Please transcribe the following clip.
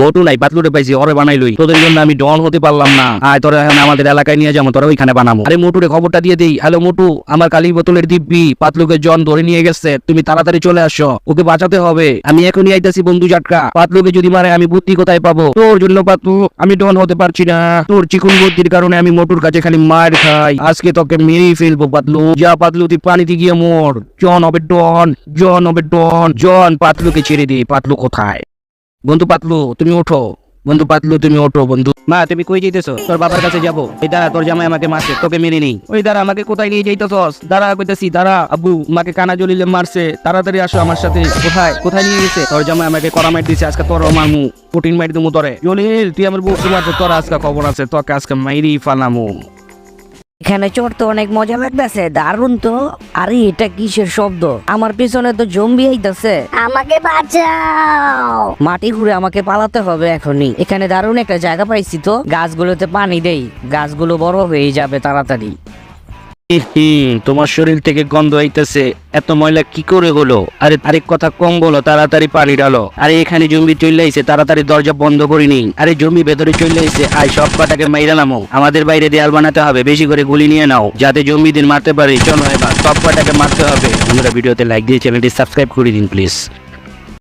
মোটু নাই পাতলুরে পাইছি ওরে বানাই লই। তোদের জন্য আমি ডন হতে পারলাম না। আয়, তোরা এখন আমাদের এলাকায় নিয়ে যাব তোরা ওইখানে বানাবো আরে মোটুরে খবরটা দিয়ে দেই। হ্যালো মোটু, আমার কালী বোতলের দিব্যি, পাতলুকে জন ধরে নিয়ে গেছে। তুমি তাড়াতাড়ি চলে আসো, ওকে বাঁচাতে হবে। আমি এখনই আইতাছি বন্ধু জাটকা। পাতলুকে যদি মারে, আমি বুদ্ধি কোথায় পাবো? তোর জন্য পাতলু, আমি ডন হতে পারছি না। তোর চিকুন বুদ্ধির কারণে আমি মোটুর কাছে খালি মার খাই। আজকে তোকে মেরেই ফেলব, পাতলু। যা পাতলু, তুই পানিতে গিয়ে মোর। জন হবে ডন, জন হবে ডন, জন পাতলুকে ছেড়ে দে। পাতলু কোথায়? বন্ধু পাতলু, তুমি ওঠো। বন্ধু পাতলু, তুমি ওঠো, বন্ধু। মা, তুমি কই যাইতেছো? তোর বাবার কাছে যাব। এই দাঁড়া, তোর জামাই আমাকে মারছে, তোকে মেনে নেই। ওই দাঁড়া, আমাকে কোথায় নিয়ে যাইতেছস? দাঁড়া, কইতেছি, দাঁড়া, আব্বু, মাকে কানা জলিলে মারছে। তাড়াতাড়ি আসো আমার সাথে। কোথায়? কোথায় নিয়ে গেছে? তোর জামাই আমাকে করা মার দিছে, আজকে তোর মামু পুটিন মার দিমু তোরে। জলিল, তুই আমার বউ মারছে তোর আজকে খবর আছে, তোকে আজকে মাইরি ফালামু। এখানে চড়তে অনেক মজা লাগতেছে দারুণ তো। আরে এটা কিসের শব্দ? আমার পিছনে তো জম্বি আইতাছে। আমাকে বাঁচাও! মাটি ঘুরে আমাকে পালাতে হবে এখনই। এখানে দারুণ একটা জায়গা পাইছি তো। গাছগুলোতে পানি দেই। গাছগুলো বড় হয়ে যাবে তাড়াতাড়ি। তোমার শরীর থেকে গন্ধ আইতেছে। এত ময়লা কি করে হলো? আরে আরেক কথা কম বলো, তাড়াতাড়ি পানি ডালো আরে এখানে জমি চলে আইছে, তাড়াতাড়ি দরজা বন্ধ করিনি আরে জমি ভেতরে চলে আইছে আই সব কটাকে মাইরা নামো। আমাদের বাইরে দেয়াল বানাতে হবে, বেশি করে গুলি নিয়ে নাও, যাতে জমি দিন মারতে পারি। চলো এবার, সব কটাকে মারতে হবে। আমরা ভিডিওতে লাইক দিয়ে চ্যানেলটি সাবস্ক্রাইব করে দিন প্লিজ